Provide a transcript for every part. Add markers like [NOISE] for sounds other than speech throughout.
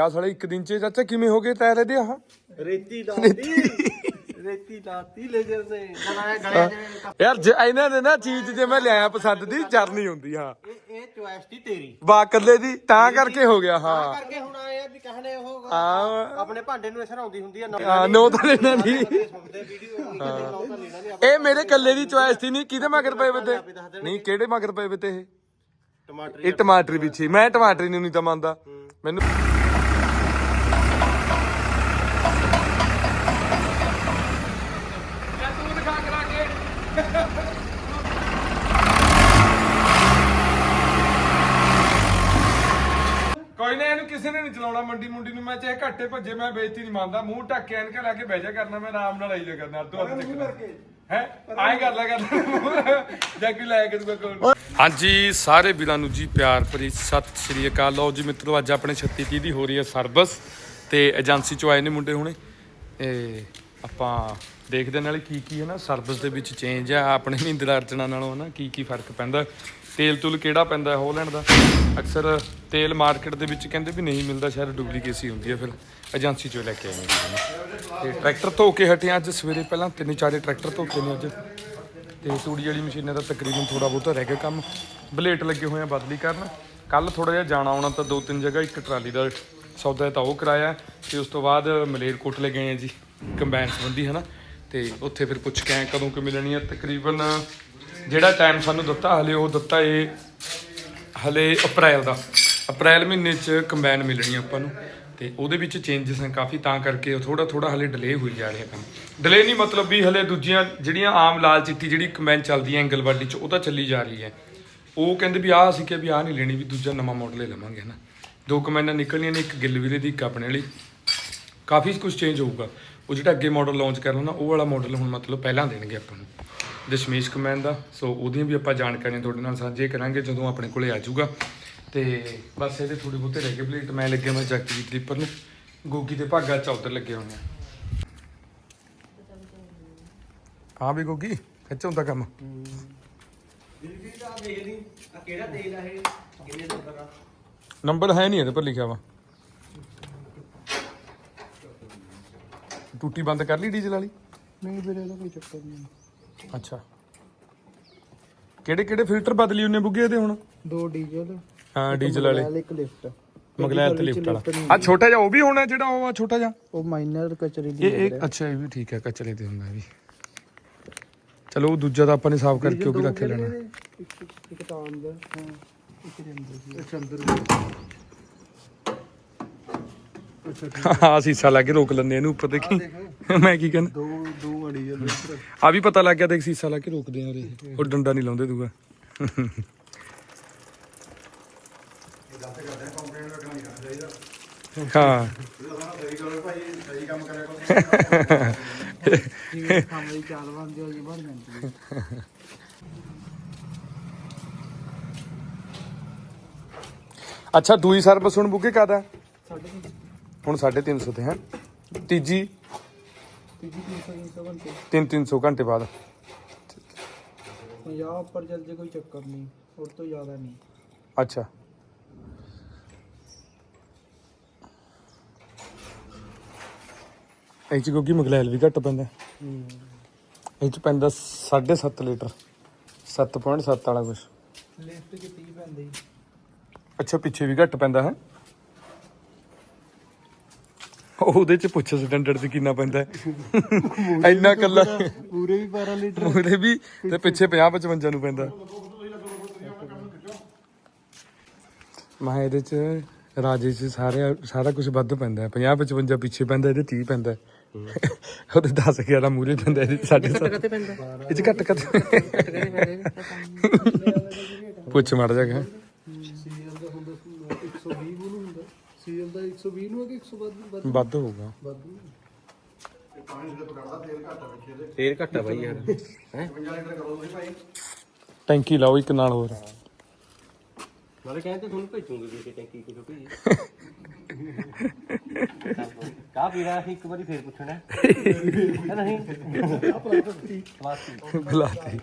ਆ ਸਾਲੇ ਇੱਕ ਦਿਨ ਚ ਚਾਚਾ ਕਿਵੇਂ ਹੋ ਗਏ ਟਾਇਰ ਇਹਦੇ ਆਹ? ਰੇਤੀ ਲਾਤੀ ਰੇਤੀ। ਲਾਤੀ ਲੇਜ਼ਰ ਨੇ ਗਲਾਇਆ ਗਲਿਆ ਜਿਵੇਂ ਯਾਰ ਜੇ ਇਹਨਾਂ ਨੇ ਨਾ ਚੀਜ਼ ਜੇ ਮੈਂ ਲਿਆਇਆ ਪਸੰਦ ਦੀ ਚਰਨੀ ਹੁੰਦੀ ਹਾਂ। ਇਹ ਇਹ ਚੁਆਇਸ ਤੇਰੀ। ਬਾ ਦੀ ਤਾਂ ਕਰਕੇ ਹੋ ਗਿਆ ਹਾਂ। ਕਰਕੇ ਹੁਣ ਆਏ ਆ ਵੀ ਕਹਨੇ ਉਹ ਹਾਂ। ਆਪਣੇ ਭਾਂਡੇ ਨੂੰ ਅਸਰ ਆਉਂਦੀ ਹੁੰਦੀ ਆ ਹਾਂ, ਨੋ ਤਾਂ ਲੈਣਾ ਨਹੀਂ। ਸੁਣਦੇ ਵੀਡੀਓ ਕਦੇ ਨੌ ਤਾਂ ਲੈਣਾ ਨਹੀਂ ਇਹ ਮੇਰੇ ਕੱਲੇ ਦੀ ਚੁਆਇਸ ਸੀ ਨਹੀਂ ਕਿਹਦੇ ਮਗਰ ਪਏ ਵੇ ਤੇ? ਨਹੀਂ ਕਿਹੜੇ ਮਗਰ ਪਏ ਵੇ ਤੇ ਇਹ? ਟਮਾਟਰ ਇਹ ਟਮਾਟਰ ਵੀ ਸੀ ਮੈਂ ਟਮਾਟਰ ਨੂੰ ਨਹੀਂ ਤਾਂ ਮੰਨਦਾ। ਮੈਨੂੰ ਕੋਈ ਨਾ ਇਹਨੂੰ ਚਲਾਉਣਾ ਮੰਡੀ ਮੁੰਡੀ ਨੂੰ ਮੈਂ ਚਾਹੇ ਘੱਟੇ ਭੱਜੇ ਮੈਂ ਬੇਇੱਜ਼ਤੀ ਨਹੀਂ ਮੰਨਦਾ। ਮੂੰਹ ਢੱਕ ਕੇ ਐਨਕਾਂ ਲਾ ਕੇ ਬਹਿ ਜਾ ਕਰਨਾ ਮੈਂ ਆਰਾਮ ਨਾਲ ਆਈ ਜਾ ਕਰਨਾ ਅੱਧੋ ਅੱਧ ਚੱਕਣਾ ਹੈ? ਆਏ ਕਰ ਲਿਆ ਕਰਨਾ। ਜਾਂ ਕੋਈ ਲਾਇਆ ਕਰੂਗਾ ਕੋਲ। ਹਾਂਜੀ ਸਾਰੇ ਵੀਰਾਂ ਨੂੰ ਜੀ ਪਿਆਰ ਭਰੀ ਸਤਿ ਸ਼੍ਰੀ ਅਕਾਲ। ਲਓ ਜੀ ਮਿੱਤਰੋ ਅੱਜ ਆਪਣੇ 36 30 ਦੀ ਹੋ ਰਹੀ ਹੈ ਸਰਵਿਸ ਤੇ ਏਜੰਸੀ ਚੋਂ ਆਏ ਨੇ ਮੁੰਡੇ ਹੁਣੇ। ਇਹ ਆਪਾਂ ਦੇਖਦੇ ਨਾਲੇ ਕੀ ਕੀ ਹੈ ਨਾ ਸਰਵਿਸ ਦੇ ਵਿੱਚ ਚੇਂਜ ਆ ਆਪਣੇ ਮਹਿੰਦਰਾ ਅਰਜਨਾ ਨਾਲੋਂ ਨਾ ਕੀ ਕੀ ਫ਼ਰਕ ਪੈਂਦਾ। ਤੇਲ ਤੁਲ ਕਿਹੜਾ ਪੈਂਦਾ ਹੋਲੈਂਡ ਦਾ? ਅਕਸਰ ਤੇਲ ਮਾਰਕੀਟ ਦੇ ਵਿੱਚ ਕਹਿੰਦੇ ਵੀ ਨਹੀਂ ਮਿਲਦਾ, ਸ਼ਾਇਦ ਡੁਪਲੀਕੇਸੀ ਹੁੰਦੀ ਹੈ, ਫਿਰ ਏਜੰਸੀ ਚੋਂ ਲੈ ਕੇ ਆਏ ਨੇ। ਜੀ ਤੇ ਟਰੈਕਟਰ ਧੋ ਕੇ ਹਟੇ ਅੱਜ, ਸਵੇਰੇ ਪਹਿਲਾਂ ਤਿੰਨ ਚਾਰੇ ਟਰੈਕਟਰ ਧੋਤੇ ਨੇ ਅੱਜ। ਤੇ ਤੂੜੀ ਵਾਲੀ ਮਸ਼ੀਨਾਂ ਦਾ ਤਕਰੀਬਨ ਥੋੜਾ ਬਹੁਤਾ ਰਹਿ ਗਿਆ ਕੰਮ। ਬਲੇਟ ਲੱਗੇ ਹੋਏ ਆ ਬਦਲੀ ਕਰਨ। ਕੱਲ ਥੋੜਾ ਜਿਹਾ ਜਾਣਾ ਆਉਣਾ ਤਾਂ ਦੋ ਤਿੰਨ ਜਗ੍ਹਾ, ਇੱਕ ਟਰਾਲੀ ਦਾ ਸੌਦਾ ਤਾਂ ਉਹ ਕਰਾਇਆ। ਤੇ ਉਸ ਤੋਂ ਬਾਅਦ ਮਲੇਰਕੋਟਲੇ ਗਏ ਆ ਜੀ, ਕੰਬਾਈਨ ਸੰਬੰਧੀ, ਹਨਾ। ਤੇ ਉੱਥੇ ਫਿਰ ਪੁੱਛ ਕੇ ਆਏ ਕਦੋਂ ਕਿ ਮਿਲਣੀ ਆ। ਤਕਰੀਬਨ ਜਿਹੜਾ ਟਾਈਮ ਸਾਨੂੰ ਦਿੱਤਾ, ਹਲੇ ਉਹ ਦਿੱਤਾ ਇਹ ਹਲੇ ਅਪ੍ਰੈਲ ਦਾ। ਅਪ੍ਰੈਲ ਮਹੀਨੇ ਚ ਕੰਬਾਈਨ ਮਿਲਣੀ ਆਪਾਂ ਨੂੰ। ਤੇ ਉਹਦੇ ਵਿੱਚ ਚੇਂਜਸ ਹਨ ਕਾਫੀ, ਤਾਂ ਕਰਕੇ ਥੋੜਾ ਥੋੜਾ ਹਲੇ ਡਿਲੇ ਹੋਈ ਜਾ ਰਿਹਾ ਕੰਮ। ਡਿਲੇ ਨਹੀਂ ਮਤਲਬ ਵੀ ਹਲੇ ਦੂਜੀਆਂ, ਜਿਹੜੀਆਂ ਆਮ ਲਾਲ ਚਿੱਟੀ ਜਿਹੜੀ ਕੰਬਾਈਨ ਚੱਲਦੀ ਹੈ ਐਂਗਲਵਾਡੀ ਚ, ਉਹ ਤਾਂ ਚੱਲੀ ਜਾ ਰਹੀ ਹੈ। ਉਹ ਕਹਿੰਦੇ ਵੀ ਆਹ ਅਸੀਂ ਕਿ ਵੀ ਆਹ ਨਹੀਂ ਲੈਣੀ, ਵੀ ਦੂਜਾ ਨਵਾਂ ਮਾਡਲ ਹੀ ਲਵਾਂਗੇ, ਹਨਾ। ਦੋ ਕੰਬਾਈਨਾਂ ਨਿਕਲਣੀਆਂ ਨੇ, ਇੱਕ ਗਿੱਲਵੀਰੇ ਦੀ, ਇੱਕ ਆਪਣੇ ਵਾਲੀ। ਕਾਫੀ ਕੁਝ ਚੇਂਜ ਹੋਊਗਾ। ਉਹ ਜਿਹੜਾ ਅੱਗੇ ਮਾਡਲ ਲਾਂਚ ਕਰਨਾ ਨਾ, ਉਹ ਵਾਲਾ ਮਾਡਲ ਹੁਣ ਮਤਲਬ ਪਹਿਲਾਂ ਦੇਣਗੇ ਆਪਾਂ ਨੂੰ। ਦਸ਼ਮੇਸ਼ ਕਮੈਨ ਦਾ ਸੋ ਉਹਦੀਆਂ ਵੀ ਆਪਾਂ ਜਾਣਕਾਰੀਆਂ ਤੁਹਾਡੇ ਨਾਲ ਸਾਂਝੇ ਕਰਾਂਗੇ ਜਦੋਂ ਆਪਣੇ ਕੋਲੇ ਆ ਜਾਊਗਾ। ਤੇ ਬਸ ਇਹਦੇ ਥੋੜੀ ਬਹੁਤੇ ਰਹਿ ਗਏ ਪਲੇਟ ਮੈਂ ਲੱਗਿਆ ਮੈਂ ਚੱਕ ਕਲੀਪਰ ਨੂੰ। ਗੋਗੀ ਤੇ ਭਾਗਾ ਚ ਲੱਗੇ ਹੋਏ ਆ। ਹਾਂ ਵੀ ਗੋਗੀ, ਖਿੱਚੋਂ ਤਾਂ ਕੰਮ। ਦਿੱਲੀ ਦਾ ਦੇਖ ਲਈ ਆ ਕਿਹੜਾ ਤੇਲ ਆ ਇਹ ਕਿੰਨੇ ਨੰਬਰ ਆ ਨੰਬਰ ਹੈ ਨਹੀਂ ਇਹਦੇ ਪਰ ਲਿਖਿਆ ਵਾ। ਟੂਟੀ ਬੰਦ ਕਰ ਲਈ ਡੀਜ਼ਲ ਵਾਲੀ? ਨਹੀਂ ਵੀਰੇ, ਇਹਦਾ ਕੋਈ ਚੱਕਰ ਨਹੀਂ। ਅੱਛਾ। ਕਿਹੜੇ ਕਿਹੜੇ ਫਿਲਟਰ ਬਦਲੀ ਉਹਨੇ ਬੁੱਗੇ ਇਹਦੇ ਹੁਣ? ਦੋ ਡੀਜ਼ਲ। ਹਾਂ ਡੀਜ਼ਲ ਵਾਲੇ। ਇੱਕ ਲਿਫਟ। ਮਗਲੈਲ ਤੇ ਲਿਫਟ ਵਾਲਾ। ਆ ਛੋਟਾ ਜਿਹਾ ਉਹ ਵੀ ਹੋਣਾ ਜਿਹੜਾ ਉਹ ਆ ਛੋਟਾ ਜਿਹਾ? ਉਹ ਮਾਈਨਰ ਕਚਰੀ ਦੀ ਇਹ ਅੱਛਾ ਇਹ ਵੀ ਠੀਕ ਹੈ ਕਚਰੇ ਤੇ ਹੁੰਦਾ ਇਹ ਵੀ। ਚਲੋ ਉਹ ਦੂਜਾ ਤਾਂ ਆਪਾਂ ਨੇ ਸਾਫ਼ ਕਰਕੇ ਉਹ ਵੀ ਰੱਖ ਲੈਣਾ। ਇੱਕ ਇੱਕ ਤਾਂ ਅੰਦਰ ਹਾਂ ਇੱਕ ਦੇ ਅੰਦਰ ਸੀ ਅੱਛਾ ਅੰਦਰ ਹਾਂ। ਸੀਸਾ ਲਾ ਕੇ ਰੋਕ ਲੈਂਦੇ ਇਹਨੂੰ ਉੱਪਰ ਦੇਖੀ। ਮੈਂ ਕੀ ਕਹਿੰਦਾ? ਦੋ ਦੋ ਅੜੀ ਜਲ ਆ ਵੀ ਪਤਾ ਲੱਗ ਗਿਆ ਦੇਖ ਸੀਸਾ ਲਾ ਕੇ ਰੋਕਦੇ ਆ ਉਰੇ ਉਹ ਡੰਡਾ ਨਹੀਂ ਲਾਉਂਦੇ ਦੂਗਾ ਹਾਂ। ਜਿਵੇਂ ਕੰਮ ਦੀ ਚਾਲ ਬਣ ਜਾਂਦੀ ਹੈ ਅੱਛਾ ਦੂਈ ਸਰਵਿਸ ਹੁਣ ਬੁੱਕੇ ਕਾਦਾ ਸਾਡੇ ਹੁਣ 350 ਤੇ ਹੈ। ਤੀਜੀ ਤੀਜੀ 300 ਘੰਟੇ 3-300 ਘੰਟੇ ਬਾਅਦ 50 ਉੱਪਰ ਚੱਲ ਜੇ ਕੋਈ ਚੱਕਰ ਨਹੀਂ ਉਸ ਤੋਂ ਜ਼ਿਆਦਾ ਨਹੀਂ ਅੱਛਾ ਇਹ ਚ ਕਿਉਂਕਿ ਮਗਲੈਲ ਵੀ ਘੱਟ ਪੈਂਦਾ ਇਹ ਚ ਪੈਂਦਾ 7.5 ਲੀਟਰ 7.7 ਵਾਲਾ ਕੁਛ ਲਿਫਟ 30 ਪੈਂਦੇ ਅੱਛਾ ਪਿੱਛੇ ਵੀ ਘੱਟ ਪੈਂਦਾ ਹੈ ਉਹਦੇ ਚ ਪੁੱਛ ਸਟੈਂਡਰਡ ਚ ਕਿੰਨਾ ਪੈਂਦਾ ਹੈ? ਇੰਨਾ ਕੱਲਾ ਪੂਰੇ ਵੀ 12 ਲੀਟਰ। ਉਹਦੇ ਵੀ ਤੇ ਪਿੱਛੇ 50 55 ਨੂੰ ਪੈਂਦਾ। ਮੈਂ ਕਿਹਾ ਇਹਦੇ ਚ ਰਾਜੇ ਚ ਸਾਰੇ ਸਾਰਾ ਕੁਝ ਵੱਧ ਪੈਂਦਾ ਹੈ। 50 55 ਪਿੱਛੇ ਪੈਂਦਾ ਇਹਦੇ 30 ਪੈਂਦਾ ਹੈ। ਉਹਦੇ 10 11 ਮੂਰੇ ਪੈਂਦਾ ਇਹਦੇ 7.5 ਕਿੱਥੇ ਪੈਂਦਾ ਇਹ ਚ ਘੱਟ ਘੱਟ ਪੁੱਛ ਮੜ ਜਾ ਕੇ ਸੀਐਲ ਦਾ ਹੁੰਦਾ 120 ਨੂੰ ਹੁੰਦਾ ਸੀਐਲ ਦਾ 120 ਨੂੰ ਹੈ ਕਿ 120 ਵੱਧ ਹੋਊਗਾ। ਵਾਧੂ ਤੇਲ ਘੱਟ ਬਾਈ ਯਾਰ। ਟੈਂਕੀ ਲਾਓ ਇੱਕ ਨਾਲ ਹੋਰ। ਨਾਲੇ ਕਹਿੰਦੇ ਤੁਹਾਨੂੰ ਭੇਜੂਗੇ ਵੀ ਕਿ ਟੈਂਕੀ ਕਿਥੋਂ ਭੇਜੀ। ਕਾ ਪੀਣਾ ਸੀ ਇੱਕ ਵਾਰੀ ਫੇਰ ਪੁੱਛਣਾ। ਹੈ ਨਹੀਂ? ਬੁਲਾਤੀ।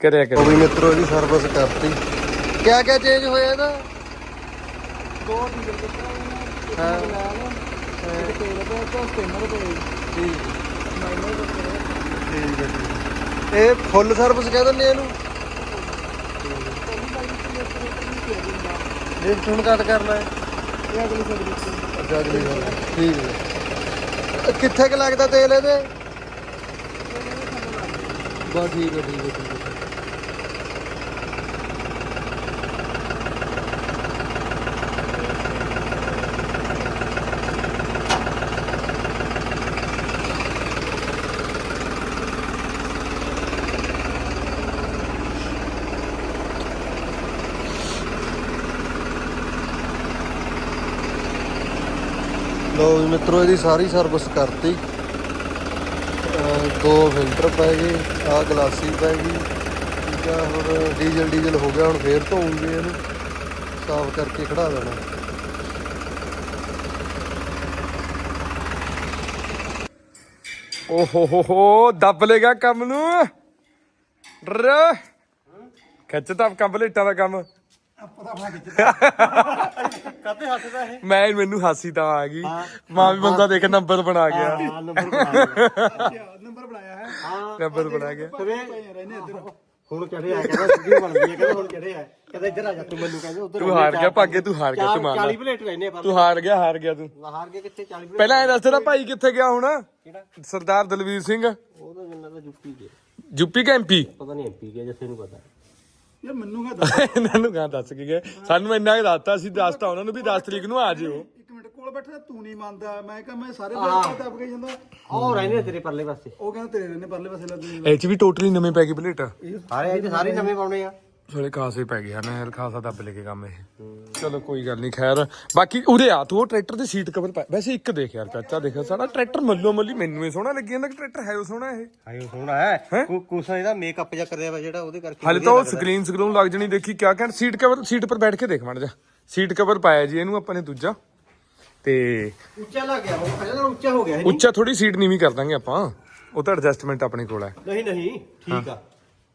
ਕਰਿਆ ਕਰ ਵੀ ਮਿੱਤਰੋ ਜੀ ਸਰਵਿਸ ਕਰਤੀ। ਕਿਆ ਕਿਆ ਚੇਂਜ ਹੋਇਆ ਇਹਦਾ? ਦੋ ਡੀਜ਼ਲ ਦਿੱਤਾ ਹਾਂ। ਲੈ ਲਓ ਤੇ ਤੇਲ ਤੇ ਤੇ ਸਟੇਨਰ ਤੇ ਠੀਕ ਮਾਈਨਰ ਦਿੱਤਾ ਠੀਕ ਹੈ ਠੀਕ ਹੈ। ਇਹ ਫੁੱਲ ਸਰਵਿਸ ਕਹਿ ਦਿੰਦੇ ਆ ਇਹਨੂੰ? ਲਿਫਟ ਹੁਣ ਕੱਟ ਕਰਨਾ ਹੈ? ਇਹ ਅਗਲੀ ਸਰਵਿਸ ਅੱਛਾ ਅਗਲੀ ਵਾਰ। ਠੀਕ ਹੈ। ਇਹ ਕਿੱਥੇ ਕੁ ਲੱਗਦਾ ਤੇਲ ਇਹਦੇ? ਬਸ ਠੀਕ ਹੈ ਠੀਕ ਹੈ ਠੀਕ ਹੈ। ਲੋ ਵੀ ਮਿੱਤਰੋ, ਇਹਦੀ ਸਾਰੀ ਸਰਵਿਸ ਕਰਤੀ। ਦੋ ਫਿਲਟਰ ਪੈ ਗਏ ਆ ਗਲਾਸੀ ਪੈ ਗਈ। ਠੀਕ ਆ, ਹੁਣ ਡੀਜ਼ਲ ਡੀਜ਼ਲ ਹੋ ਗਿਆ, ਹੁਣ ਫੇਰ ਧੋਉਂਗੇ ਇਹਨੂੰ। ਸਾਫ਼ ਕਰਕੇ ਖੜਾ ਦੇਣਾ। ਓਹੋ ਹੋ ਹੋ ਹੋ, ਦੱਬ ਲੇਗਾ ਕੰਮ ਨੂੰ। ਰ ਖਿੱਚ ਤਾਂ ਕੰਪਲੀਟਾਂ ਦਾ ਕੰਮ। ਕਾਤੇ ਹੱਸਦਾ ਇਹ? ਮੈਂ ਮੈਨੂੰ ਹਾਸੀ ਤਾਂ ਆ ਗਈ। ਮਾਂ ਵੀ ਬੰਦਾ ਦੇਖ ਨੰਬਰ ਬਣਾ ਗਿਆ ਹਾਂ ਨੰਬਰ ਬਣਾ ਨੰਬਰ ਬਣਾਇਆ ਹੈ। ਹਾਂ। ਨੰਬਰ ਬਣਾ ਗਿਆ। ਤਵੇ ਰਹਿੰਦੇ ਇੱਧਰ। ਹੁਣ ਚੜੇ ਆ ਕਹਿੰਦਾ ਬਣਦੀ ਹੈ ਕਹਿੰਦਾ ਹੁਣ ਚੜੇ ਆ ਕਹਿੰਦਾ ਇੱਧਰ ਆ ਜਾ ਤੂੰ ਮੈਨੂੰ ਕਹਿੰਦਾ ਉਧਰ ਤੂੰ ਹਾਰ ਗਿਆ ਭਾਗੇ ਤੂੰ ਹਾਰ ਗਿਆ ਤੂੰ ਮੰਨ 40 ਲਾ। ਪਲੇਟ ਰਹਿੰਦੇ ਪਰ ਤੂੰ ਹਾਰ ਗਿਆ ਹਾਰ ਗਿਆ ਤੂੰ। ਹਾਰ ਕੇ ਕਿੱਥੇ 40 ਪਲੇਟ ਪਹਿਲਾਂ ਇਹ ਦੱਸ ਤੇਰਾ ਭਾਈ ਕਿੱਥੇ ਗਿਆ ਹੁਣ? ਕਿਹੜਾ? ਸਰਦਾਰ ਦਲਵੀਰ ਸਿੰਘ। ਉਹ ਤਾਂ ਮੈਨੂੰ ਲੱਗਦਾ ਯੂਪੀ ਦੇ ਯੂਪੀ ਕੇ ਐਮਪੀ ਪਤਾ ਨਹੀਂ ਐਮਪੀ ਕੇ ਜਿੱਥੇ ਨੂੰ ਪਤਾ। ਯਾਰ ਮੈਨੂੰ ਕਹ ਦੱਸ ਇਹਨਾਂ ਨੂੰ ਕਹਾਂ ਦੱਸ ਕੇ ਗਏ? ਸਾਨੂੰ ਇੰਨਾ ਹੀ ਦੱਸਤਾ ਸੀ ਦੱਸਤਾ ਉਹਨਾਂ ਨੂੰ ਵੀ 10 ਤਰੀਕ ਨੂੰ ਆ ਜਿਓ। ਇੱਕ ਮਿੰਟ ਕੋਲ ਬੈਠਾ ਤੂੰ ਨਹੀਂ ਮੰਨਦਾ। ਮੈਂ ਕਿਹਾ ਮੈਂ ਸਾਰੇ ਬੈਠ ਦੱਬ ਕੇ ਜਾਂਦਾ। ਉਹ ਰਹਿੰਦੇ ਤੇਰੇ ਪਰਲੇ ਪਾਸੇ। ਉਹ ਕਹਿੰਦਾ ਤੇਰੇ ਰਹਿੰਦੇ ਪਰਲੇ ਪਾਸੇ ਲੱਗੇ ਇਹ ਚ ਵੀ ਟੋਟਲੀ ਨਵੇਂ ਪੈ ਗਈ ਪਲੇਟ। ਸਾਰੇ ਇਹ ਸਾਰੇ ਨਵੇਂ ਪਾਉਣੇ ਆ। ਥੋੜੇ ਖਾਸੇ ਪੈ ਗਏ ਹਨ ਯਾਰ ਖਾਸਾ ਦੱਬ ਲੈ ਕੇ ਕੰਮ ਇਹ। ਚਲੋ ਕੋਈ ਗੱਲ ਨਹੀਂ ਖੈਰ। ਬਾਕੀ ਉਰੇ ਆ ਤੂੰ ਉਹ ਟਰੈਕਟਰ ਦੀ ਸੀਟ ਕਵਰ ਪਾ ਵੈਸੇ ਇੱਕ ਦੇਖ ਯਾਰ ਚਾਚਾ ਦੇਖ ਸਾਡਾ ਟਰੈਕਟਰ ਮੱਲੋ ਮੱਲੀ ਮੈਨੂੰ ਹੀ ਸੋਹਣਾ ਲੱਗੀ ਜਾਂਦਾ ਕਿ ਟਰੈਕਟਰ ਹੈ ਉਹ ਸੋਹਣਾ ਇਹ? ਹਾਏ ਉਹ ਸੋਹਣਾ ਹੈ। ਕੁ- ਕੁਛ ਇਹਦਾ ਮੇਕਅਪ ਜਿਹਾ ਕਰਿਆ ਵਾ ਜਿਹੜਾ ਉਹਦੇ ਕਰਕੇ ਹਾਲੇ ਤਾਂ ਉਹ ਸਕਰੀਨ ਸਕਰੂਨ ਲੱਗ ਜਣੀ ਦੇਖੀ ਕਿਆ ਕਹਿਣ ਸੀਟ ਕਵਰ ਸੀਟ ਪਰ ਬੈਠ ਕੇ ਦੇਖ ਮੜ ਜਾ ਸੀਟ ਕਵਰ ਪਾਇਆ ਜੀ ਇਹਨੂੰ ਆਪਾਂ ਨੇ ਦੂਜਾ। ਤੇ ਉੱਚਾ ਲੱਗ ਗਿਆ ਹੁਣ ਪਹਿਲਾਂ ਉੱਚਾ ਹੋ ਗਿਆ ਇਹ ਉੱਚਾ ਥੋੜੀ ਸੀਟ ਨੀਵੀਂ ਕਰ ਦਾਂਗੇ ਆਪਾਂ। ਉਹ ਤਾਂ ਐਡਜਸਟਮੈਂਟ ਆਪਣੇ ਕੋਲ ਹੈ। ਨਹੀਂ ਨਹੀਂ ਠੀਕ ਆ।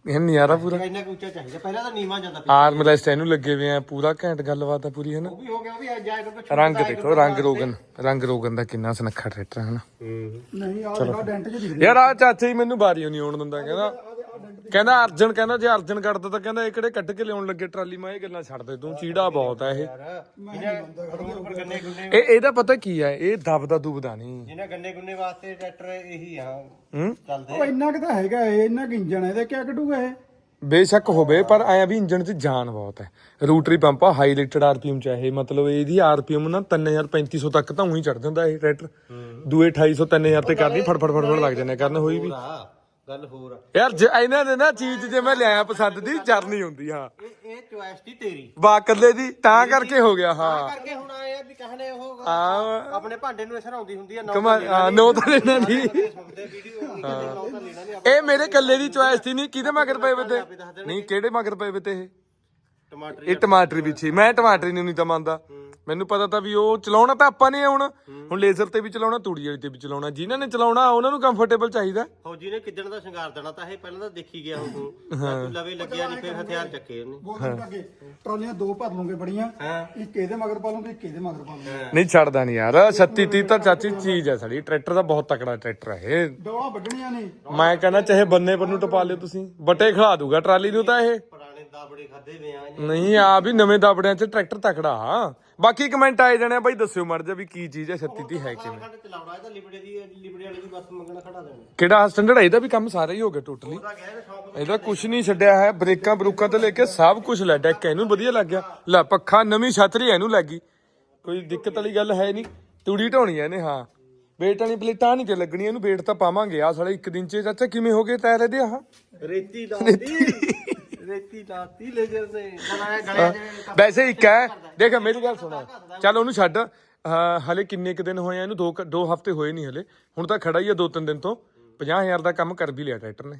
ਇਹ ਨਜ਼ਾਰਾ ਪੂਰਾ। ਇੰਨਾ ਕੁ ਉੱਚਾ ਚਾਹੀਦਾ। ਪਹਿਲਾਂ ਤਾਂ ਨੀਵਾਂ ਜਾਂਦਾ ਆਰਮ ਰੈਸਟ ਇਹਨੂੰ ਲੱਗੇ ਹੋਏ ਆ ਪੂਰਾ ਘੈਂਟ ਗੱਲਬਾਤ ਆ ਪੂਰੀ ਹੈ ਨਾ ਉਹ ਵੀ ਹੋ ਗਿਆ ਉਹ ਵੀ ਜਾਇਆ ਕਰ ਰੰਗ ਦੇਖੋ ਰੰਗ ਰੋਗਨ ਰੰਗ ਰੋਗਨ ਦਾ ਕਿੰਨਾ ਸੁਨੱਖਾ ਟਰੈਕਟਰ ਹੈ ਨਾ ਨਹੀਂ ਆਹ ਡੈਂਟ ਚ ਦਿਖਦੇ ਯਾਰ ਆ ਚਾਚਾ ਹੀ ਮੈਨੂੰ ਬਾਰੀ ਨਹੀਂ ਆਉਣ ਦਿੰਦਾ ਕਹਿੰਦਾ ਕਹਿੰਦਾ ਅਰਜਨ ਕਹਿੰਦਾ ਜੇ ਅਰਜਨ ਕੱਢਦਾ ਤਾਂ ਕਹਿੰਦਾ ਇਹ ਕਿਹੜੇ ਕੱਢ ਕੇ ਲਿਆਉਣ ਲੱਗੇ? ਟਰਾਲੀ ਮੈਂ ਇਹ ਗੱਲਾਂ ਛੱਡ ਦੇ ਤੂੰ ਚੀੜਾ ਬਹੁਤ ਆ ਇਹ। ਉੱਪਰ ਗੰਨੇ ਗੁੰਨੇ ਇਹ ਇਹਦਾ ਪਤਾ ਕੀ ਆ? ਇਹ ਦਬਦਾ ਦੁਬਦਾ ਨਹੀਂ। ਜਿਹਨਾਂ ਗੰਨੇ ਗੁੰਨੇ ਵਾਸਤੇ ਟਰੈਕਟਰ ਇਹੀ ਆ ਹੂੰ। ਚੱਲਦੇ ਉਹ ਇੰਨਾ ਕਿ ਤਾਂ ਹੈਗਾ ਇਹ ਇੰਨਾ ਕਿ ਇੰਜਣ ਹੈ ਇਹਦਾ ਕਿਆ ਕੱਢੂਗਾ ਇਹ? ਬੇਸ਼ੱਕ ਹੋਵੇ ਪਰ ਆਇਆ ਵੀ ਇੰਜਨ 'ਚ ਜਾਨ ਬਹੁਤ ਹੈ ਰੂਟਰੀ ਪੰਪ ਆ ਹਾਈ ਰੇਟਡ ਆਰਪੀਐਮ ਚ ਇਹ। ਮਤਲਬ ਇਹਦੀ ਆਰਪੀਐਮ ਨਾ 3350 ਤੱਕ ਤਾਂ ਉਹੀ ਚੜ ਜਾਂਦਾ ਇਹ ਟਰੈਕਟਰ। ਦੂਏ 2800 3000 ਤੇ ਕਰਨੀ ਫੜ ਫੜ ਫੜ ਫੜ ਲੱਗ ਜਾਂਦੇ ਕਰਨ ਹੋਈ ਵੀ। ਗੱਲ ਹੋਰ ਆ। ਯਾਰ ਜੇ ਇਹਨਾਂ ਦੇ ਨਾ ਚੀਜ਼ ਜੇ ਮੈਂ ਲਿਆਇਆ ਪਸੰਦ ਦੀ ਚਰਨੀ ਹੁੰਦੀ ਹਾਂ। ਇਹ ਇਹ ਚੁਆਇਸ ਦੀ ਤੇਰੀ। ਬਾ ਕੱਲੇ ਦੀ ਤਾਂ ਕਰਕੇ ਹੋ ਗਿਆ ਹਾਂ। ਕਰਕੇ ਹੁਣ ਆਏ ਆ ਵੀ ਕਹਨੇ ਉਹ ਆ ਆਪਣੇ ਭਾਂਡੇ ਨੂੰ ਇਸਰ ਆਉਂਦੀ ਹੁੰਦੀ ਆ ਨੌ ਕਮਾ ਨੋ। ਤਾਂ ਲੈਣਾ ਨਹੀਂ ਸੁਣਦੇ ਵੀਡੀਓ ਕਹਿੰਦੇ ਨੌ ਤਾਂ ਲੈਣਾ ਨਹੀਂ ਇਹ ਮੇਰੇ ਕੱਲੇ ਦੀ ਚੁਆਇਸ ਸੀ ਨਹੀਂ ਕਿਹਦੇ ਮਗਰ ਪਏ ਵੇ ਤੇ? ਨਹੀਂ ਕਿਹੜੇ ਮਗਰ ਪਏ ਵੇ ਤੇ ਇਹ? ਟਮਾਟਰ ਇਹ ਟਮਾਟਰੀ ਵਿੱਚ ਹੀ। ਮੈਂ ਟਮਾਟਰੀ ਨੂੰ ਨਹੀਂ ਤਾਂ ਮੰਨਦਾ ਮੈਨੂੰ ਪਤਾ ਤਾਂ ਵੀ ਉਹ ਚਲਾਉਣਾ ਤਾਂ ਆਪਾਂ ਨੇ ਹੁਣ। ਹੁਣ ਲੇਜ਼ਰ ਤੇ ਵੀ ਚਲਾਉਣਾ ਤੂੜੀ ਵਾਲੀ ਤੇ ਵੀ ਚਲਾਉਣਾ। ਜਿਨ੍ਹਾਂ ਨੇ ਚਲਾਉਣਾ ਉਹਨਾਂ ਨੂੰ ਕੰਫਰਟੇਬਲ ਚਾਹੀਦਾ। ਫੌਜੀ ਨੇ ਕਿੱਦਣ ਦਾ ਸ਼ਿੰਗਾਰ ਦੇਣਾ ਤਾਂ ਇਹ ਪਹਿਲਾਂ ਤਾਂ ਦੇਖੀ ਗਿਆ ਉਹ। ਤੂੰ ਲਵੇ ਲੱਗਿਆ ਨਹੀਂ ਫਿਰ ਹਥਿਆਰ ਚੱਕੇ ਉਹਨੇ। ਟਰਾਲੀਆਂ ਦੋ ਭਰ ਲੂੰਗੇ ਬੜੀਆਂ। ਇੱਕ ਇਹਦੇ ਮਗਰ ਪਾ ਲੂੰਗੇ ਇੱਕ ਇਹਦੇ ਮਗਰ ਪਾ ਲੂੰਗੇ। ਨਹੀਂ ਛੱਡਦਾ ਨਹੀਂ ਯਾਰ। 36 30 ਤਾਂ ਚਾਚੀ ਚੀਜ਼ ਹੈ ਸਾਡੀ। ਟਰੈਕਟਰ ਦਾ ਬਹੁਤ ਤਕੜਾ ਟਰੈਕਟਰ ਹੈ ਇਹ। ਡੋਲਾ ਵੱਢਣੀਆਂ ਨੇ। ਮੈਂ ਕਹਿੰਦਾ ਚਾਹੇ ਬੰਨੇ ਪਰ ਨੂੰ ਟਪਾ ਲਿਓ ਤੁਸੀਂ। ਬਟੇ ਖਿਲਾ ਦੂਗਾ ਟਰਾਲੀ ਨੂੰ ਤਾਂ ਇਹ। ਦਾਬੜੇ ਖਾਦੇ ਵੇ ਆ ਨਹੀਂ ਆ ਵੀ ਨਵੇਂ ਦਾਬੜਿਆਂ 'ਚ ਟਰੈਕਟਰ ਤਕੜਾ ਬਾਕੀ ਕਮੈਂਟ ਆਏ ਜਾਣੇ ਆ ਬਾਈ ਦੱਸਿਓ ਮਰ ਜਾ ਵੀ ਕੀ ਚੀਜ਼ ਹੈ 36 30 ਹੈ ਕਿਵੇਂ? ਸਾਡੇ ਚਲਾਉਣਾ ਇਹਦਾ ਲਿਬੜੇ ਦੀ ਲਿਬੜੇ ਵਾਲੀ ਦੀ ਬੱਸ ਮੰਗਣਾ ਖੜਾ ਦੇਣਾ। ਕਿਹੜਾ ਸਟੈਂਡਰਡ ਇਹਦਾ ਵੀ ਕੰਮ ਸਾਰਾ ਹੀ ਹੋ ਗਿਆ ਟੋਟਲੀ ਉਹਦਾ ਗਿਆ ਸ਼ੌਂਕ ਇਹਦਾ ਕੁਝ ਨਹੀਂ ਛੱਡਿਆ ਹੈ ਬ੍ਰੇਕਾਂ ਬਰੂਕਾਂ ਤੋਂ ਲੈ ਕੇ ਸਭ ਕੁਝ ਲੈ ਡੈਕ ਇਹਨੂੰ ਵਧੀਆ ਲੱਗਿਆ ਲੈ ਪੱਖਾ ਨਵੀਂ ਛਤਰੀ ਇਹਨੂੰ ਲੱਗੀ ਕੋਈ ਦਿੱਕਤ ਵਾਲੀ ਗੱਲ ਹੈ ਨਹੀਂ। ਤੂੜੀ ਢਾਉਣੀ ਹੈ ਇਹਨੇ ਹਾਂ। ਵੇਟ ਵਾਲੀ ਪਲੇਟਾਂ ਨਹੀਂ ਕਿ ਲੱਗਣੀ ਇਹਨੂੰ ਵੇਟ ਤਾਂ ਪਾਵਾਂਗੇ। ਆ ਸਾਲੇ ਇੱਕ ਦਿਨ ਚ ਚਾਚਾ ਕਿਵੇਂ ਹੋ ਗਏ ਟਾਇਰ ਇਹਦੇ ਆਹ? ਰੇਤੀ ਲਾਤੀ ਰੇਤੀ ਲਾਤੀ ਲੇਜਰ ਨੇ ਬਣਾਇਆ ਗਲਿਆ ਜਿਵੇਂ ਵੈਸੇ ਇੱਕ ਹੈ। ਦੇਖ ਮੇਰੀ ਗੱਲ ਸੁਣਾ। ਚੱਲ ਉਹਨੂੰ ਛੱਡ। ਹਲੇ ਕਿੰਨੇ ਕੁ ਦਿਨ ਹੋਏ ਆ ਇਹਨੂੰ? ਦੋ ਕੁ- ਦੋ ਹਫ਼ਤੇ ਹੋਏ ਨਹੀਂ ਹਲੇ। ਹੁਣ ਤਾਂ ਖੜਾ ਹੀ ਆ ਦੋ ਤਿੰਨ ਦਿਨ ਤੋਂ। 50000 ਦਾ ਕੰਮ ਕਰ ਵੀ ਲਿਆ ਟਰੈਕਟਰ ਨੇ।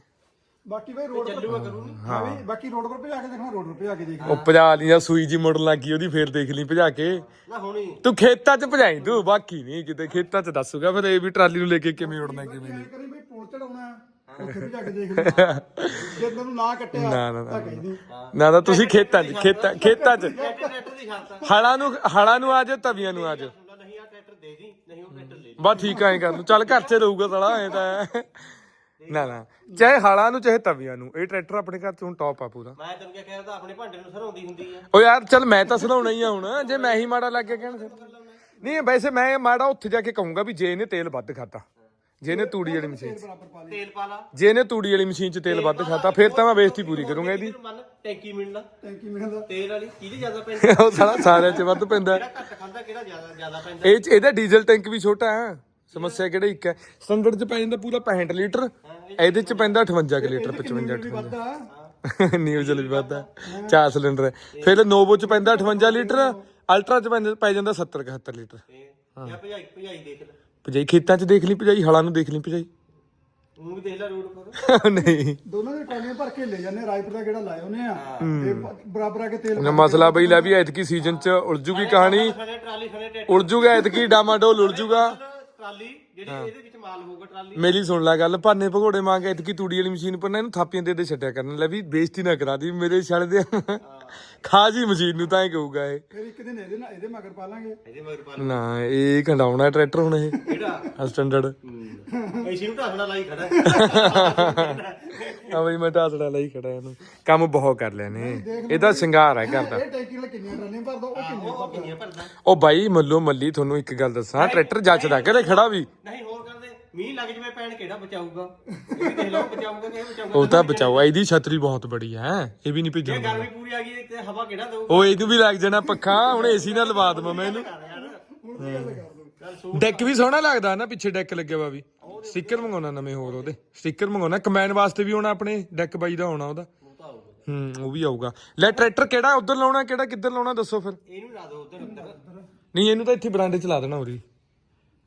ਬਾਕੀ ਬਈ ਰੋਡ ਚੱਲੂਗਾ ਕਰੂ ਹਾਂ। ਵੀ ਬਾਕੀ ਰੋਡ ਪਰ ਭਜਾ ਕੇ ਦੇਖਣਾ ਰੋਡ ਪਰ ਭਜਾ ਕੇ ਦੇਖ ਉਹ ਭਜਾ ਲਈ ਜਾਂ ਸੂਈ ਜੀ ਮੁੜਨ ਲੱਗੀ ਉਹਦੀ ਫੇਰ ਦੇਖ ਲਈ ਭਜਾ ਕੇ। ਨਾ ਹੁਣੀ। ਤੂੰ ਖੇਤਾਂ 'ਚ ਭਜਾਈ ਤੂੰ ਬਾਕੀ ਨਹੀਂ ਕਿਤੇ। ਖੇਤਾਂ 'ਚ ਦੱਸੂਗਾ ਫਿਰ ਇਹ ਵੀ ਟਰਾਲੀ ਨੂੰ ਲੈ ਕੇ ਕਿਵੇਂ ਉੜਨਾ ਕਿਵੇਂ ਨਹੀਂ। ਕਰੀ ਬਈ ਪੁਲ ਚੜਾਉਣਾ। ਉੱਥੇ ਵੀ ਜਾ ਕੇ ਦੇਖ [LAUGHS] ਲਈ ਜੇ ਤੈਨੂੰ ਨਾ ਕੱਟਿਆ ਨਾ ਨਾ ਤਾਂ ਕਹਿੰਦੀ ਨਾ ਨਾ ਤੁਸੀਂ ਖੇਤਾਂ 'ਚ ਖੇਤਾਂ ਖੇਤਾਂ 'ਚ। ਟਰੈਕਟਰ ਦੀ ਨੂੰ ਹਲਾਂ ਨੂੰ ਆ ਜਾਓ ਤਵੀਆਂ ਨੂੰ ਆ ਜਾਓ। ਹੁੰਦਾ ਨਹੀਂ ਆ ਟਰੈਕਟਰ ਦੇ ਦੀ ਨਹੀਂ ਉਹ ਟਰੈਕਟਰ ਲੈ ਬਸ ਠੀਕ ਐ ਕਰ ਲੂ ਚੱਲ ਘਰ 'ਚ ਰਹੂਗਾ ਸਾਲਾ ਐ ਤਾਂ। ਨਾ ਨਾ। ਚਾਹੇ ਹਲਾਂ ਨੂੰ ਚਾਹੇ ਤਵੀਆਂ ਨੂੰ ਇਹ ਟਰੈਕਟਰ ਆਪਣੇ ਘਰ 'ਚ ਹੁਣ ਟੌਪ ਆ ਪੂਰਾ। ਮੈਂ ਤੈਨੂੰ ਕਿਹਾ ਕਹਿੰਦਾ ਆਪਣੇ ਭਾਂਡੇ ਨੂੰ ਸਰਾਉਂਦੀ ਹੁੰਦੀ ਆ। ਓ ਯਾਰ ਚੱਲ ਮੈਂ ਤਾਂ ਸੁਣਾਉਣਾ ਹੀ ਆ ਹੁਣ। ਜੇ ਮੈਂ ਹੀ ਮਾੜਾ ਲੱਗ ਗਿਆ ਕਹਿਣ ਫਿਰ ਨਹੀਂ ਵੈਸੇ ਮੈਂ ਮਾੜਾ ਉੱਥੇ ਜਾ ਕੇ ਕਹੂੰਗਾ ਵੀ ਜੇ ਇਹਨੇ ਤੇਲ ਵੱਧ ਖਾਤਾ ਜੇ ਇਹਨੇ ਤੂੜੀ ਵਾਲੀ ਮਸ਼ੀਨ 'ਚ ਤੇਲ ਪਾ ਲਾ। ਜੇ ਇਹਨੇ ਤੂੜੀ ਵਾਲੀ ਮਸ਼ੀਨ 'ਚ ਤੇਲ ਵੱਧ ਖਾਤਾ ਫਿਰ ਤਾਂ ਮੈਂ ਬੇਇੱਜ਼ਤੀ ਪੂਰੀ ਕਰੂੰਗਾ ਇਹਦੀ ਮੰਨ ਟੈਂਕੀ ਮਿਲਣਾ। ਟੈਂਕੀ ਮਿਲਦਾ। ਤੇਲ ਵਾਲੀ ਕਿਹਦੀ ਜ਼ਿਆਦਾ ਪੈਂਦੀ? [LAUGHS] ਉਹ ਸਾਲਾ ਸਾਰਿਆਂ 'ਚ ਵੱਧ ਪੈਂਦਾ। ਕਿਹੜਾ ਘੱਟ ਖਾਂਦਾ ਕਿਹੜਾ ਜ਼ਿਆਦਾ ਜ਼ਿਆਦਾ ਪੈਂਦਾ? ਇਹ 'ਚ ਇਹਦਾ ਡੀਜ਼ਲ ਟੈਂਕ ਵੀ ਛੋਟਾ ਹੈ। ਸਮੱਸਿਆ ਕਿਹੜਾ ਇੱਕ ਹੈ? ਸਟੈਂਡਰਡ 'ਚ ਪੈ ਜਾਂਦਾ ਪੂਰਾ 65 ਲੀਟਰ। ਇਹਦੇ 'ਚ ਪੈਂਦਾ 58 ਕੁ ਲੀਟਰ 55 58 ਵੱਧਾ ਨਿਊਜ਼ਲ ਵੀ ਵੱਧਦਾ। [LAUGHS] ਚਾਰ ਸਿਲੰਡਰ ਹੈ। ਫਿਰ ਨੋਵੋ 'ਚ ਪੈਂਦਾ 58 ਲੀਟਰ ਅਲਟਰਾ 'ਚ ਪੈਂਦਾ- ਪੈ ਜਾਂਦਾ 70 71 ਲੀਟਰ। ਤੇ ਜਾਂ ਭਜਾਈ ਭਜਾਈ ਦੇਖ ਲੈ। ਭਜਾਈ ਖੇਤਾਂ 'ਚ ਦੇਖ ਲਈ ਭਜਾਈ ਹਲਾਂ ਨੂੰ ਦੇਖ ਲਈ ਭਜਾਈ? ਉਹ ਵੀ ਦੇਖ ਲੈ ਰੋਡ ਪਰ [LAUGHS] ਨਹੀਂ। ਦੋਨਾਂ ਦੇ ਟਰਾਲੀਆਂ ਭਰ ਕੇ ਲੈ ਜਾਂਦੇ ਰਾਈਪਰ ਦਾ ਕਿਹੜਾ ਲਾਏ ਉਹਨੇ ਆ। ਤੇ ਬ- ਬਰਾਬਰ ਆ ਕੇ ਤੇਲ ਨਾ ਮਸਲਾ ਬਈ ਲੈ ਵੀ ਐਤਕੀ ਸੀਜ਼ਨ 'ਚ ਉਲਝੂਗੀ ਕਹਾਣੀ। ਖੜੇ ਟਰਾਲੀ ਖੜੇ ਟਰੈਕਟਰ ਉਲਝੂਗਾ ਐਤਕੀ ਡਾਮਾਡੋਲ ਉਲਝੂਗਾ ਟਰਾਲੀ ਜਿਹੜੀ ਇਹਦੇ ਵਿੱਚ ਮਾਲ ਹੋਊਗਾ ਟਰਾਲੀ ਮੇਰੀ ਸੁਣ ਲੈ ਗੱਲ ਭਾਨੇ ਭਗੋੜੇ ਮੰਗ ਐਤਕੀ ਤੂੜੀ ਵਾਲੀ ਮਸ਼ੀਨ ਪਰ ਨਾ ਇਹਨੂੰ ਥਾਪੀਆਂ ਦੇ ਦੇ ਛੱਡਿਆ ਕਰਨ। ਲੈ ਵੀ ਬੇਇੱਜ਼ਤੀ ਨਾ ਕਰਾ ਦੀ ਮੇਰੇ ਛੜ ਦੇ। ਖਾ ਜੀ ਮਸ਼ੀਨ ਨੂੰ ਤਾਂ ਹੀ ਕਹੂਗਾ ਇਹ। ਫਿਰ ਇੱਕ ਦਿਨ ਇਹਦੇ ਨਾਲ ਇਹਦੇ ਮਗਰ ਪਾ ਲਾਂਗੇ। ਇਹਦੇ ਮਗਰ ਪਾ ਨਾ ਇਹ ਖੰਡਾਉਣਾ ਟਰੈਕਟਰ ਹੁਣ ਇਹ। ਕਿਹੜਾ? ਸਟੈਂਡਰਡ ਐਸੀ ਨੂੰ ਢਾਸਣਾ ਲਾਈ ਖੜਾ ਹੈ। ਆ ਬਈ ਮੈਂ ਢਾਸੜਾ ਲਈ ਖੜਾ ਇਹਨੂੰ। ਕੰਮ ਬਹੁਤ ਕਰ ਲਿਆ ਨੇ। ਇਹਦਾ ਸ਼ਿੰਗਾਰ ਹੈ ਘਰ ਦਾ। ਇਹ ਟੈਂਕੀ ਨਾਲ ਕਿੰਨੀਆਂ ਟਰਾਲੀਆਂ ਭਰਦਾ ਉਹ ਕਿੰਨੀਆਂ ਉਹ ਕਿੰਨੀਆਂ ਭਰਦਾ। ਉਹ ਬਾਈ ਮੱਲੋ ਮੱਲੀ ਤੁਹਾਨੂੰ ਇੱਕ ਗੱਲ ਦੱਸਾਂ ਟਰੈਕਟਰ ਜੱਚਦਾ ਕਿਹੜੇ ਖੜਾ ਵੀ। ਨਹੀਂ ਮੀਂਹ ਲੱਗ ਜਵੇ ਪੈਣ ਕਿਹੜਾ ਬਚਾਊਗਾ? ਇਹ ਵੀ ਦੇਖ ਲਓ ਬਚਾਊਗਾ ਕਿ ਇਹ ਬਚਾਊਗਾ। ਉਹ ਤਾਂ ਬਚਾਓ ਇਹਦੀ ਛਤਰੀ ਬਹੁਤ ਬੜੀ ਹੈ ਇਹ ਵੀ ਨਹੀਂ ਜੇ ਭੇਜਣ ਗਰਮੀ ਪੂਰੀ ਆ ਗਈ ਤੇ ਹਵਾ ਕਿਹੜਾ ਦਊਗਾ? ਉਹ ਇਹਨੂੰ ਵੀ ਲੱਗ ਜਾਣਾ ਪੱਖਾ ਹੁਣ ਏਸੀ ਨਾਲ ਲਵਾ ਦਵਾਂ ਮੈਂ ਇਹਨੂੰ। ਚੱਲ ਸੂ ਡੈਕ ਵੀ ਸੋਹਣਾ ਲੱਗਦਾ ਨਾ ਪਿੱਛੇ ਡੈਕ ਲੱਗਿਆ ਵਾ ਵੀ। ਸਟicker ਮੰਗਾਉਣਾ ਨਵੇਂ ਹੋਰ ਉਹਦੇ। ਸਟicker ਮੰਗਾਉਣਾ ਕਮੈਨ ਵਾਸਤੇ ਵੀ ਹੋਣਾ ਆਪਣੇ ਡੈਕ ਬਾਈ ਦਾ ਹੋਣਾ ਉਹਦਾ। ਹੂੰ ਉਹ ਵੀ ਆਊਗਾ। ਲੈ ਟਰੈਕਟਰ ਕਿਹੜਾ ਉਧਰ ਲਾਉਣਾ ਕਿਹੜਾ ਕਿੱਧਰ ਲਾਉਣਾ ਦੱਸੋ ਫਿਰ। ਇਹਨੂੰ ਲਾ ਦੋ ਉਧਰ ਉੱਧਰ। ਨਹੀਂ ਇਹਨੂੰ ਤਾਂ ਇੱਥੇ ਬਰਾਂਡੇ ਚ ਲਾ ਦੇਣਾ ਉਰੀ।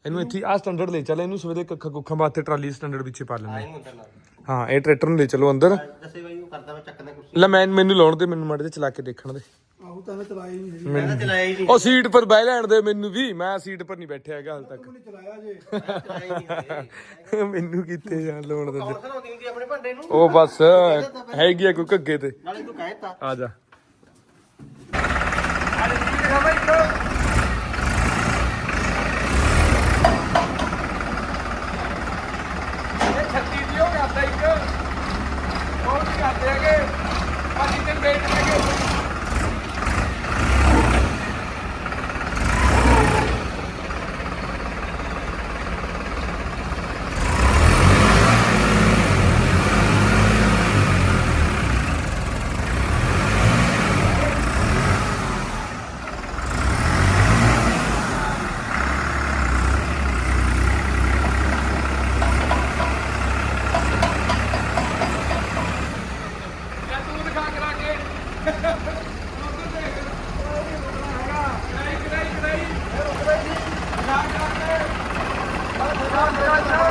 ਇਹਨੂੰ ਇੱਥੇ ਆ ਸਟੈਂਡਰਡ ਲੈ ਚੱਲ ਇਹਨੂੰ ਸਵੇਰੇ ਕੱਖਾ ਕੁੱਖਾਂ ਵਾਸਤੇ ਟਰਾਲੀ ਸਟੈਂਡਰਡ ਪਿੱਛੇ ਪਾ ਲੈਣਾ ਇਹਨੂੰ ਅੰਦਰ ਲਾ ਹਾਂ ਇਹ ਟਰੈਕਟਰ ਨੂੰ ਲੈ ਚਲੋ ਅੰਦਰ। ਦੱਸੇ ਬਾਈ ਉਹ ਕਰਦਾ ਮੈਂ ਚੱਕਦਾ ਕੁਰਸੀ। ਲੈ ਮੈਂ ਮੈਨੂੰ ਲਾਉਣ ਦੇ ਮੈਨੂੰ ਮਾੜੇ ਚਲਾ ਕੇ ਦੇਖਣ ਦੇ। ਆਹੂ ਤਾਂ ਮੈਂ ਚਲਾਈ ਨਹੀਂ ਹੈਗੀ ਮੈਂ ਤਾਂ ਚਲਾਇਆ ਹੀ ਨਹੀਂ। ਉਹ ਸੀਟ ਪਰ ਬਹਿ ਲੈਣ ਦੇ ਮੈਨੂੰ ਵੀ ਮੈਂ ਸੀਟ ਪਰ ਨਹੀਂ ਬੈਠਿਆ ਹੈਗਾ ਹਾਲ ਤੱਕ। ਨਹੀਂ ਚਲਾਇਆ ਜੇ। ਚਲਾਇਆ ਹੀ ਨਹੀਂ। [LAUGHS] ਮੈਨੂੰ ਕਿੱਥੇ ਜਾਣ ਲਾਉਣ ਦਿੰਦੇ ਕੌਣ ਖਲਾਉਂਦੀ ਹੁੰਦੀ ਆਪਣੇ ਭਾਂਡੇ ਨੂੰ? ਉਹ ਬਸ ਹੈਗੀ ਆ ਕੋਈ ਘੱਗੇ ਤੇ। ਨਾਲੇ ਤੂੰ ਕਹਿਤਾ ਆ ਜਾ ਇਹ ਛੱਤੀ ਦੀ ਹੋ ਕਰਦਾ ਇੱਕ ਹੋਰ ਕੀ ਕਰਦੇ ਹੈਗੇ ਅਸੀਂ ਤੇ ਵੇਟ ਹੈਗੇ ਜਾਂ ਤੂੰ ਦਿਖਾ ਕਰਾ ਕੇ ਉੱਧਰ ਦੇਖ ਉਹ ਵੀ ਰੁਕਣਾ ਹੈਗਾ ਕਰਾਈ ਕਰਾਈ ਕਰਾਈ ਰੁਕਦਾ ਹੀ ਨਹੀਂ ਦਿਖਾ ਕਰਾ ਕੇ ਬਸ ਦਿਖਾ ਕਰਾ ਕੇ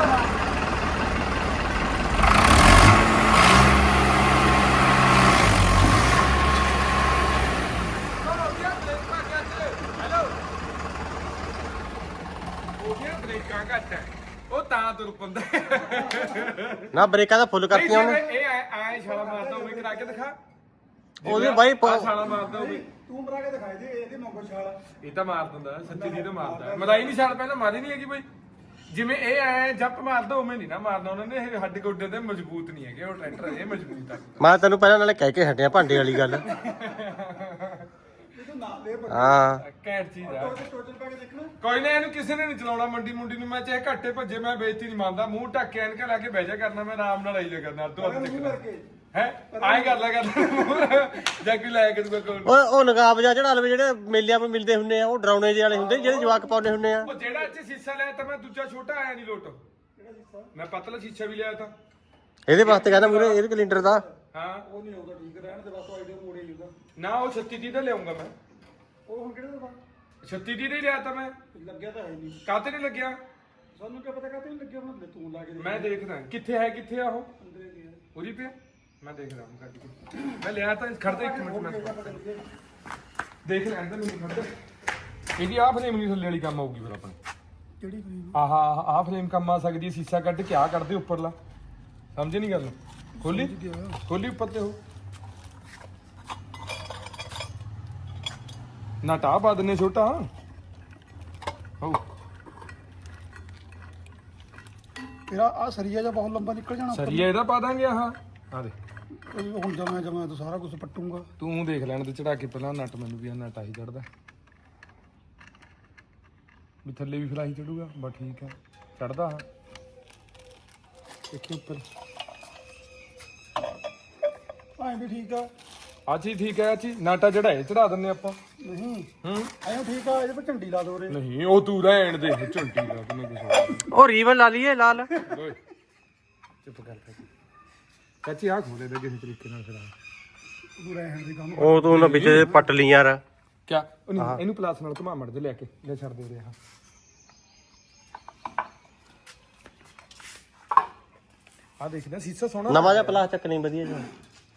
ਚਲੋ ਗਿਆ ਬ੍ਰੇਕ ਪਾ ਕੇ ਅੱਜ ਹੈਲੋ ਹੋ ਗਿਆ ਬ੍ਰੇਕਾਂ ਘੱਟ ਹੈ ਉਹ ਤਾਂ ਤੁਰ ਪੰਦਾ ਨਾ ਬ੍ਰੇਕਾਂ ਦਾ ਫੁੱਲ ਕਰਤੀਆਂ ਉਹਨੇ। ਇਹ ਐ ਐ ਛਾਲਾ ਮਾਰਦਾ ਹੋਵੇ ਕਰਾ ਕੇ ਦਿਖਾ। ਉਹਦੇ ਬਾਈ ਪ- ਆਹ ਛਾਲਾ ਮਾਰਦਾ ਹੋਵੇ। ਤੂੰ ਬਰਾ ਕੇ ਦਿਖਾਈ ਦੇ ਇਹਦੇ ਮੌਕੋ ਛਾਲ। ਇਹ ਤਾਂ ਮਾਰ ਦਿੰਦਾ ਸੱਚੀ ਜੀ ਤਾਂ ਮਾਰਦਾ। ਮਦਾਈ ਨਹੀਂ ਛਾਲ ਪਹਿਲਾਂ ਮਾਰੀ ਨਹੀਂ ਹੈਗੀ ਬਈ। ਜਿਵੇਂ ਇਹ ਐ ਜੱਪ ਮਾਰਦਾ ਉਵੇਂ ਨਹੀਂ ਨਾ ਮਾਰਨਾ ਉਹਨਾਂ ਨੇ ਇਹ ਹੱਡ ਗੋਡੇ ਦੇ ਮਜ਼ਬੂਤ ਨਹੀਂ ਹੈਗੇ ਉਹ ਟਰੈਕਟਰ ਇਹ ਮਜ਼ਬੂਤ ਆ। ਮੈਂ ਤੈਨੂੰ ਪਹਿਲਾਂ ਨਾਲੇ ਕਹਿ ਕੇ ਹਟਿਆ ਭਾਂਡੇ ਵਾਲੀ ਗੱਲ। ਤੂੰ [LAUGHS] ਹਾਂ। ਕੈਂਟ ਚੀਜ਼ ਆ। ਟੋਟਲ ਪਾ ਕੇ ਦੇਖਣਾ ਕੋਈ ਨਾ ਇਹਨੂੰ ਕਿਸੇ ਨੇ ਨਹੀਂ ਚਲਾਉਣਾ। ਮੰਡੀ ਮੁੰਡੀ ਨੂੰ ਮੈਂ ਚਾਹੇ ਘੱਟੇ ਭੱਜੇ ਮੈਂ ਬੇਇੱਜ਼ਤੀ ਨਹੀਂ ਮੰਨਦਾ। ਮੂੰਹ ਢੱਕ ਕੇ ਐਨਕਾਂ ਲਾ ਕੇ ਬਹਿ ਜਾ ਕਰਨਾ ਮੈਂ ਆਰਾਮ ਨਾਲ ਆਈ ਜਾ ਕਰਨਾ ਅੱਧੋ ਅੱਧ ਮੂੰਹ ਚੱਕਣਾ ਕਰਕੇ। ਹੈ? ਆਏ ਕਰ ਲਿਆ ਕਰਨਾ ਜਾਂ ਕੋਈ ਲੈ ਕੇ ਦੂਗਾ ਕੋਲ ਉਹ ਉਹ ਨਗਾਬ ਜਾ ਚੜਾ ਲਵੇ ਜਿਹੜੇ ਮੇਲਿਆਂ 'ਤੇ ਮਿਲਦੇ ਹੁੰਦੇ ਆ ਉਹ ਡਰਾਉਣੇ ਜਿਹੇ ਵਾਲੇ ਹੁੰਦੇ ਜਿਹੜੇ ਜਵਾਕ ਪਾਉਂਦੇ ਹੁੰਦੇ ਆ। ਉਹ ਜਿਹੜਾ ਇੱਥੇ ਸ਼ੀਸ਼ਾ ਲਿਆ ਤਾਂ ਮੈਂ ਦੂਜਾ ਛੋਟਾ ਆਇਆ ਨਹੀਂ ਲੋਟ। ਮੈਂ ਪਤਲਾ ਸ਼ੀਸ਼ਾ ਵੀ ਲਿਆ ਤਾਂ। ਇਹਦੇ ਵਾਸਤੇ ਕਹਿੰਦਾ ਮੂਰੇ ਇਹਦੇ ਕੈਲੰਡਰ ਦਾ। ਹਾਂ। ਉਹ ਨਹੀਂ ਆਉਂਦਾ ਠੀਕ ਰਹਿਣ ਦੇ ਬਸ ਆਈਡੀਆ ਮੋੜੇ ਜੂਗਾ ਨਾ ਉਹ 36 30 ਦਾ ਲਿਆਉਂਗਾ ਮੈਂ। ਉਹ ਹੁਣ ਕਿਹੜੇ ਦਾ 36 30 ਦਾ ਹੀ ਲਿਆ ਤਾਂ ਮੈਂ। ਲੱਗਿਆ ਤਾਂ ਹੈ ਨਹੀਂ ਕਾਤੇ ਨਹੀਂ ਲੱਗਿਆ? ਸਾਨੂੰ ਕੀ ਪਤਾ ਕਾਤੇ ਨਹੀਂ ਲੱਗਿਆ ਹੁਣ ਤੂੰ ਲਾ ਕੇ ਮੈਂ ਦੇਖਦਾ। ਕਿੱਥੇ ਹੈ ਕਿੱਥੇ ਆ ਉਹ? ਅੰਦਰੇ ਗਿਆ ਉਰੀ ਪਿਆ? ਮੈਂ ਦੇਖ ਰਹਾ ਹਾਂ ਕੱਢ ਕੇ। ਮੈਂ ਲਿਆ ਤਾਂ ਖੜਦਾ ਇੱਕ ਮਿੰਟ ਮੈਂ ਦੇਖ ਲੈਣ ਦੇ ਮੈਨੂੰ ਖੜਦਾ ਇਹਦੀ ਆਹ ਫਰੇਮ ਨਹੀਂ ਥੱਲੇ ਵਾਲੀ ਕੰਮ ਆਊਗੀ ਫਿਰ ਆਪਣੇ। ਕਿਹੜੀ ਫਰੇਮ ਆਹ ਆਹ ਆਹ ਫਰੇਮ ਕੰਮ ਆ ਸਕਦੀ ਹੈ ਸੀਸਾ ਕੱਢ ਕੇ ਆ ਕੱਢਦੇ ਉੱਪਰਲਾ। ਸਮਝੇ ਨਹੀਂ ਗੱਲ? ਖੋਲੀ? ਖੋਲੀ ਉੱਪਰ ਤੇ ਹੋ ਨਾ ਟਾ ਪਾ ਦਿੰਨੇ ਛੋਟਾ। ਹੋ ਤੇਰਾ ਆ ਸਰੀਆ ਜਿਹਾ ਬਹੁਤ ਲੰਬਾ ਨਿਕਲ ਜਾਣਾ ਸਰੀਆ ਇਹਦਾ ਪਾ ਦਾਂਗੇ ਆਹ। ਆ ਦੇ ਇਹ ਹੁਣ ਜਮਾ ਜਮਾ ਤਾਂ ਸਾਰਾ ਕੁਝ ਪੱਟੂਗਾ। ਤੂੰ ਦੇਖ ਲੈਣ ਤੇ ਚੜਾ ਕੇ ਪਹਿਲਾਂ ਨਟ ਮੈਨੂੰ ਵੀ ਆ ਨਟ ਆਹੀ ਚੜਦਾ। ਵੀ ਥੱਲੇ ਵੀ ਫਲਾਈ ਚੜੂਗਾ ਬਸ ਠੀਕ ਹੈ। ਚੜਦਾ ਹਾਂ ਦੇਖੀ ਉੱਪਰ। ਐਂ ਵੀ ਠੀਕ ਆ। ਆ ਚੀਜ਼ ਠੀਕ ਹੈ ਆ ਚੀਜ਼ ਨਾਟਾ ਜਿਹੜਾ ਇਹ ਚੜਾ ਦਿੰਨੇ ਆਪਾਂ। ਨਹੀਂ। ਹੂੰ। ਐਂ ਠੀਕ ਆ ਇਹਦੇ ਪਰ ਝੰਡੀ ਲਾ ਦੋ ਰੇ ਨਹੀਂ ਉਹ ਤੂੰ ਰਹਿਣ ਦੇ ਝੁੰਟੀ ਦਾ ਤੈਨੂੰ ਕੁਝ ਹੋਰ ਉਹ ਰੀਬਨ ਲਾ ਲਈਏ ਲਾਲ। ਓਏ। ਚੁੱਪ ਕਰ ਚਾਚੀ ਚਾਚੀ ਆ ਖੋਲੇ ਦੇ ਕਿਸੇ ਤਰੀਕੇ ਨਾਲ ਫਿਰ ਤੂੰ ਰਹਿਣ ਦੇ ਕੰਮ ਉਹ ਤੂੰ ਨਾ ਵਿੱਚ ਪੱਟ ਲਈ ਯਾਰ। ਕਿਆ? ਉਹ ਨਹੀਂ ਇਹਨੂੰ ਪਲਾਸ ਨਾਲ ਘੁਮਾ ਮੜ ਦੇ ਲੈ ਕੇ ਲੈ ਛੱਡ ਦੇ ਰਿਹਾ ਆ ਦੇਖਦਾ ਸੀਸਾ ਸੋਹਣਾ। ਨਵਾਂ ਜਿਹਾ ਪਲਾਸ ਚੱਕ ਨਹੀਂ ਵਧੀਆ ਜਿਹਾ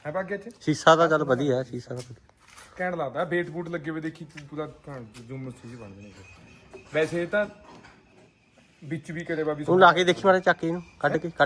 ਹੈ ਬਾਗੇ ਚ ਸ਼ੀਸ਼ਾ ਤਾਂ ਚੱਲ ਵਧੀਆ ਸ਼ੀਸ਼ਾ ਤਾਂ ਵਧੀਆ। ਕਹਿਣ ਲੱਗਦਾ। ਬੇਟ ਬੂਟ ਲੱਗੇ ਹੋਏ ਦੇਖੀ ਪੂ- ਪੂਰਾ ਜੂਮ ਚੀਜ਼ ਬਣ ਜਣੀ ਵੈਸੇ ਇਹ ਤਾਂ ਵਿੱਚ ਵੀ ਕਦੇ ਬਾਬੀ ਤੂੰ ਲਾ ਕੇ ਦੇਖੀ ਮਾਰੇ ਚੱਕ ਇਹਨੂੰ, ਕੱਢ ਕੇ